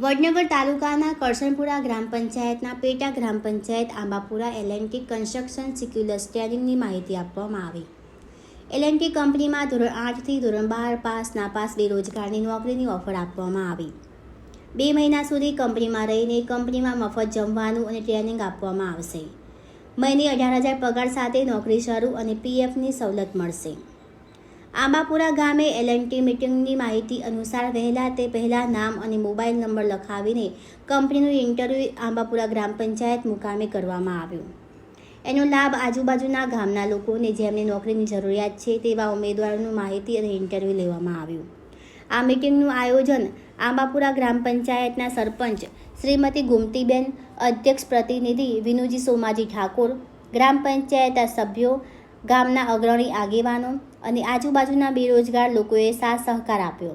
વડનગર તાલુકાના કરસનપુરા ગ્રામ પંચાયતના પેટા ગ્રામ પંચાયત આંબાપુરા એલએનટી કન્સ્ટ્રક્શન સિક્યુલર ટ્રેનિંગની માહિતી આપવામાં આવી. એલએનટી કંપનીમાં ધોરણ આઠથી ધોરણ બાર પાસ નાપાસ બેરોજગારની નોકરીની ઓફર આપવામાં આવી. બે મહિના સુધી કંપનીમાં રહીને કંપનીમાં મફત જમવાનું અને ટ્રેનિંગ આપવામાં આવશે. મહિને અઢાર હજાર પગાર સાથે નોકરી શરૂ અને પીએફની સવલત મળશે. આંબાપુરા ગામે એલએનટી મિટિંગની માહિતી અનુસાર વહેલા તે પહેલાં નામ અને મોબાઈલ નંબર લખાવીને કંપનીનું ઇન્ટરવ્યૂ આંબાપુરા ગ્રામ પંચાયત મુકામે કરવામાં આવ્યું. એનો લાભ આજુબાજુના ગામના લોકોને જેમને નોકરીની જરૂરિયાત છે તેવા ઉમેદવારોનું માહિતી અને ઇન્ટરવ્યૂ લેવામાં આવ્યું. આ મિટિંગનું આયોજન આંબાપુરા ગ્રામ પંચાયતના સરપંચ શ્રીમતી ગુમતીબેન, અધ્યક્ષ પ્રતિનિધિ વિનુજી સોમાજી ઠાકોર, ગ્રામ પંચાયતના સભ્યો ગામના અગ્રણી આગેવાનો અને આજુબાજુના બેરોજગાર લોકોએ સાથ સહકાર આપ્યો.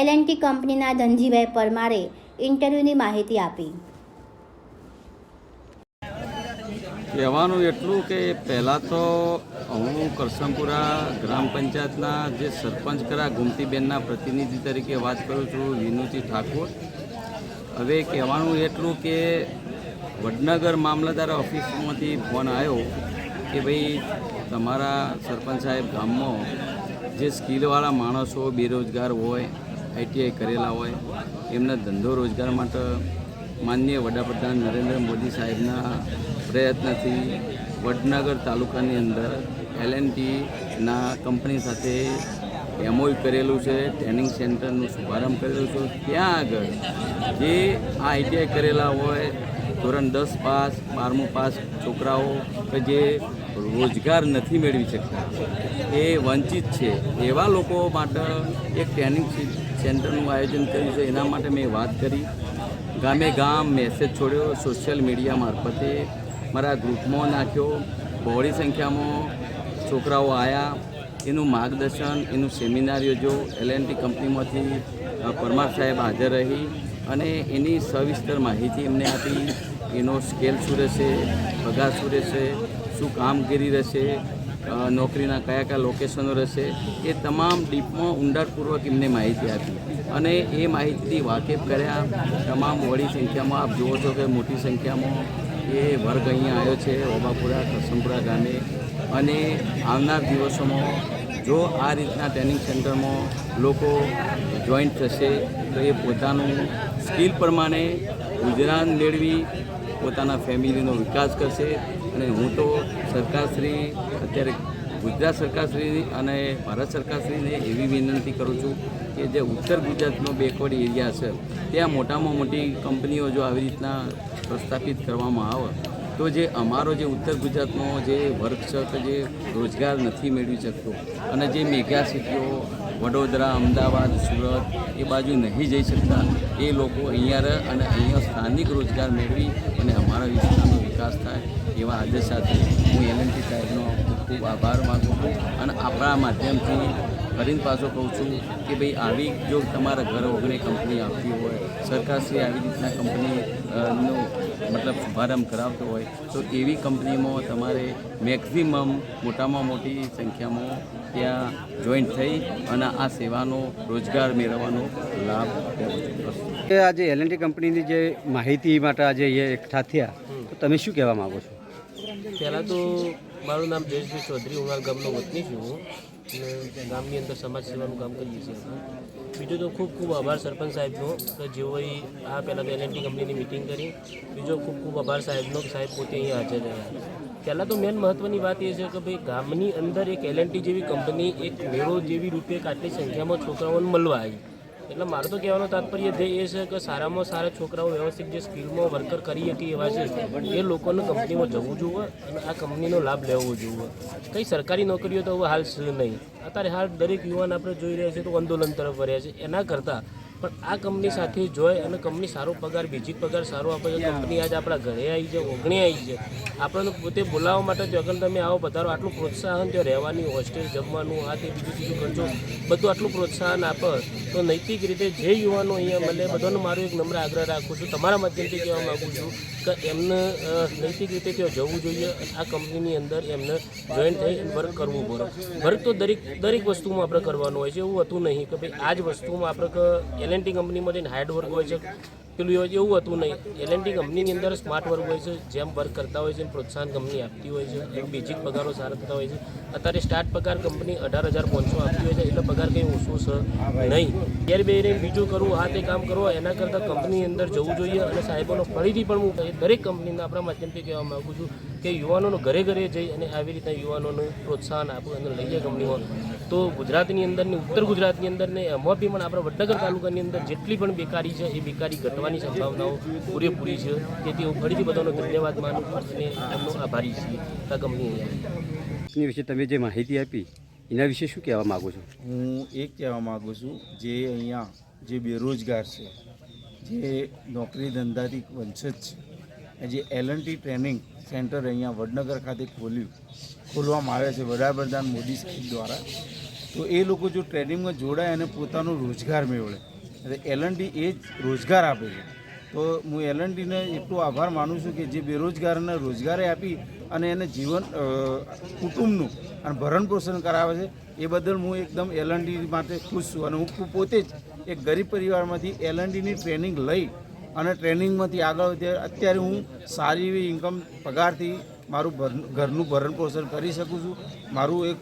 એલ ટી કંપનીના ધનજીભાઈ પરમારે ઇન્ટરવ્યૂની માહિતી આપી. કહેવાનું એટલું કે પહેલાં તો હું કરસમપુરા ગ્રામ પંચાયતના જે સરપંચ કરા ગુમતીબેનના પ્રતિનિધિ તરીકે વાત કરું છું, વિનુજી ઠાકોર. હવે કહેવાનું એટલું કે વડનગર મામલતદાર ઓફિસમાંથી ફોન આવ્યો કે ભાઈ તમારા સરપંચ સાહેબ ગામમાં જે સ્કિલવાળા માણસો બેરોજગાર હોય આઈટીઆઈ કરેલા હોય, એમને ધંધો રોજગાર માટે માનનીય વડાપ્રધાન નરેન્દ્ર મોદી સાહેબના પ્રયત્નથી વડનગર તાલુકાની અંદર એલએનટીના કંપની સાથે એમઓય કરેલું છે, ટ્રેનિંગ સેન્ટરનું શુભારંભ કરેલું છે. ત્યાં આગળ જે આ આઈટીઆઈ કરેલા હોય ધોરણ દસ પાસ, બારમું પાસ છોકરાઓ કે જે રોજગાર નથી મેળવી શકતા, એ વંચિત છે. એવા લોકો માટે એક ટ્રેનિંગ સેન્ટરનું આયોજન કર્યું છે. એના માટે મેં વાત કરી. ગામે ગામ મેસેજ છોડ્યો સોશિયલ મીડિયા મારફતે. મારા ગ્રુપમાં નાખ્યો. બહોળી સંખ્યામાં છોકરાઓ આવ્યા એનું માર્ગદર્શન, એનું સેમિનાર યોજો એલએનટી કંપનીમાંથી પરમાર સાહેબ હાજર રહી અને એની સવિસ્તર માહિતી એમને આપી. એનો સ્કેલ શું રહેશે, પગાર શું રહેશે, શું કામગીરી રહેશે નોકરીના કયા કયા લોકેશનો રહેશે, એ તમામ ડીપમાં ઊંડાણપૂર્વક એમને માહિતી આપી. અને એ માહિતીથી વાકેફ કર્યા, તમામ વડી સંખ્યામાં આપ જુઓ છો કે મોટી સંખ્યામાં એ વર્ગ અહીંયા આવ્યો છે, ઓબાપુરા કસમપુરા ગામે. અને આવનાર દિવસોમાં જો આ રીતના ટ્રેનિંગ સેન્ટરમાં લોકો જોઈન્ટ થશે, તો એ પોતાનું સ્કિલ પ્રમાણે ગુજરાન મેળવી પોતાના ફેમિલીનો વિકાસ કરશે અને હું તો સરકારશ્રી, અત્યારે ગુજરાત સરકારશ્રી અને ભારત સરકારશ્રીને એવી વિનંતી કરું છું કે જે ઉત્તર ગુજરાતનો બેકવર્ડ એરિયા છે, ત્યાં મોટામાં મોટી કંપનીઓ જો આવી રીતના પ્રસ્થાપિત કરવામાં આવે તો જે અમારો જે ઉત્તર ગુજરાતનો જે વર્કશોપ જે રોજગાર નથી મેળવી શકતો અને જે મેગા સિટીઓ, વડોદરા, અમદાવાદ, સુરત એ બાજુ નહીં જઈ શકતા, એ લોકો અહીંયા રહે અને અહીંયા સ્થાનિક રોજગાર મેળવી અને અમારા વિસ્તારનો વિકાસ થાય એવા આદેશ સાથે હું એલએનટી સાહેબનો ખૂબ ખૂબ આભાર માગું છું અને આપણા માધ્યમથી ફરીને પાછો કહું છું કે ભાઈ આવી જો તમારા ઘર ઓગણે કંપની આવતી હોય સરકારશ્રી આવી રીતના કંપનીનો મતલબ શુભારંભ કરાવતો હોય તો એવી કંપનીમાં તમારે મેક્ઝિમમ મોટામાં મોટી સંખ્યામાં ત્યાં જોઈન્ટ થઈ અને આ સેવાનો રોજગાર મેળવવાનો લાભ આજે એલએનટી કંપનીની જે માહિતી માટે આજે એકઠા થયા તો તમે શું કહેવા માગો છો? પહેલાં તો મારું નામ જયેશભાઈ ચૌધરી ઉમર ગામનો વતની છું હું. અને ગામની અંદર સમાજ સેવાનું કામ કરીએ છીએ બીજો તો ખૂબ ખૂબ આભાર સરપંચ સાહેબનો કે જેઓએ આ પહેલાં તો એલએનટી કંપનીની મિટિંગ કરી. બીજો ખૂબ ખૂબ આભાર સાહેબનો સાહેબ પોતે અહીંયા હાજર રહ્યા પહેલાં તો મેન મહત્ત્વની વાત એ છે કે ભાઈ ગામની અંદર એક એલએનટી જેવી કંપની એક મેળો જેવી રૂપે આટલી સંખ્યામાં છોકરાઓને મળવા આવી. એટલે મારું તો કહેવાનો તાત્પર્ય ધ્યેય એ છે કે સારામાં સારા છોકરાઓ વ્યવસ્થિત જે સ્કિલમાં વર્કર કરી હતી એવા છે, એ લોકોને કંપનીમાં જવું જોઈએ અને આ કંપનીનો લાભ લેવો જોઈએ. કંઈ સરકારી નોકરીઓ તો હવે હાલ છે નહીં. અત્યારે હાલ દરેક યુવાન આપણે જોઈ રહ્યા છે તો આંદોલન તરફ વર્યા છે. એના કરતાં પણ આ કંપની સાથે જોઈ અને કંપની સારો પગાર બીજી પગાર સારો આપે છે કંપની આજે આપણા ઘરે આવી છે ઓગણી આવી છે. આપણને પોતે બોલાવવા માટે જો અગર તમે આવો પધારો આટલું પ્રોત્સાહન ત્યાં રહેવાની હોસ્ટેલ જમવાનું આ તે બીજું બીજું ખર્ચો બધું આટલું પ્રોત્સાહન આપે તો નૈતિક રીતે જે યુવાનો અહીંયા મળે બધાનો મારો એક નમ્ર આગ્રહ રાખું છું તમારા માધ્યમથી કહેવા માગું છું કે એમને નૈતિક રીતે ત્યાં જવું જોઈએ આ કંપનીની અંદર એમને જોઈન થઈ વર્ક કરવું પડે. વર્ક તો દરેક દરેક વસ્તુમાં આપણે કરવાનું હોય છે એવું હતું નહીં કે ભાઈ આ જ વસ્તુમાં આપણે એલએનટી કંપનીમાં જઈને હાર્ડ વર્ક હોય છે. પેલું એવું હતું નહીં. એલએનટી કંપનીની અંદર સ્માર્ટ વર્ક હોય છે, જેમ વર્ક કરતા હોય છે પ્રોત્સાહન કંપની આપતી હોય છે. એમ બેઝિક પગારો સારા થતા હોય છે. અત્યારે સ્ટાર્ટ પગાર કંપની અઢાર હજાર પાંચસો આપતી હોય છે. ઓછો છે નહીં. ઘેર બે બીજું કરવું આ તે કામ કરવું એના કરતાં કંપની અંદર જવું જોઈએ અને સાહેબોનો ફરીથી પણ હું દરેક કંપનીના આપણા માધ્યમથી કહેવા માગું છું કે યુવાનોનો ઘરે ઘરે જઈ અને આવી રીતના યુવાનોને પ્રોત્સાહન આપવું અંદર લઈએ કંપનીઓ તો ગુજરાતની અંદર ને ઉત્તર ગુજરાતની અંદર ને એમાં બી પણ આપણા વડનગર તાલુકાની અંદર જેટલી પણ બેકારી છે, એ બેકારી ઘટવાની સંભાવનાઓ પૂરેપૂરી છે તેથી હું ફરીથી બધાનો ધન્યવાદ માનું અને એમનો આભારી છીએ આ કંપની વિશે તમે જે માહિતી આપી એના વિશે શું કહેવા માગો છો? હું એ કહેવા માગું છું જે અહીંયા જે બેરોજગાર છે, જે નોકરી ધંધાથી વંચિત છે જે એલએનટી ટ્રેનિંગ સેન્ટર અહીંયા વડનગર ખાતે ખોલ્યું, ખોલવામાં આવે છે વડાપ્રધાન મોદી સાહેબ દ્વારા. તો એ લોકો જો ટ્રેનિંગમાં જોડાય અને પોતાનો રોજગાર મેળવે, એટલે એલએનટી એ જ રોજગાર આપે છે. તો હું એલએનટીને એટલો આભાર માનું છું કે જે બેરોજગારને રોજગારી આપી અને એને જીવન કુટુંબનું અને ભરણ પોષણ કરાવે છે, એ બદલ હું એકદમ એલએનડી માટે ખુશ છું. અને હું પોતે જ એક ગરીબ પરિવારમાંથી એલએનડીની ટ્રેનિંગ લઈ અને ટ્રેનિંગમાંથી આગળ વધ્યા. અત્યારે હું સારી એવી ઇન્કમ પગારથી મારું ઘરનું ભરણ પોષણ કરી શકું છું. મારું એક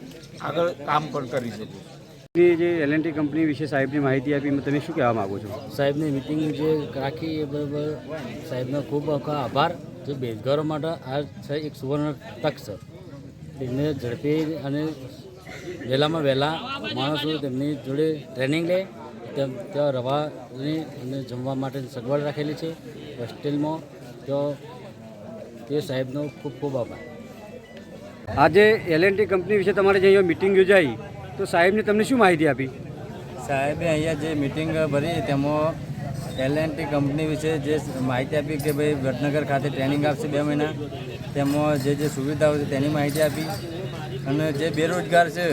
આગળ કામ પણ કરી શકું છું. એ જે એલએનટી કંપની વિશે સાહેબની માહિતી આપી તમે શું કહેવા માગો છો? સાહેબની મિટિંગ જે રાખી એ બરાબર સાહેબનો ખૂબ આભાર. જે બેરોજગારો માટે આ છે એક સુવર્ણ તક છે. તેમને ઝડપી અને વહેલામાં વહેલા માણસો તેમની જોડે ટ્રેનિંગ લે તેમ ત્યાં રવાની અને જમવા માટે સગવડ રાખેલી છે. હોસ્ટેલમાં તો તે સાહેબનો ખૂબ ખૂબ આભાર. આજે એલએનટી કંપની વિશે તમારે જે અહીંયા મિટિંગ યોજાઈ તો સાહેબને તમને શું માહિતી આપી? સાહેબે અહીંયા જે મિટિંગ ભરી, તેમાં એલ એન્ડ ટી કંપની વિશે જે માહિતી આપી કે ભાઈ વડનગર ખાતે ટ્રેનિંગ આપશે બે મહિના, તેમાં જે જે સુવિધાઓ છે તેની માહિતી આપી. અને જે બેરોજગાર છે,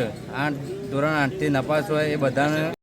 આઠ, ધોરણ આઠથી નપાસ હોય એ બધાને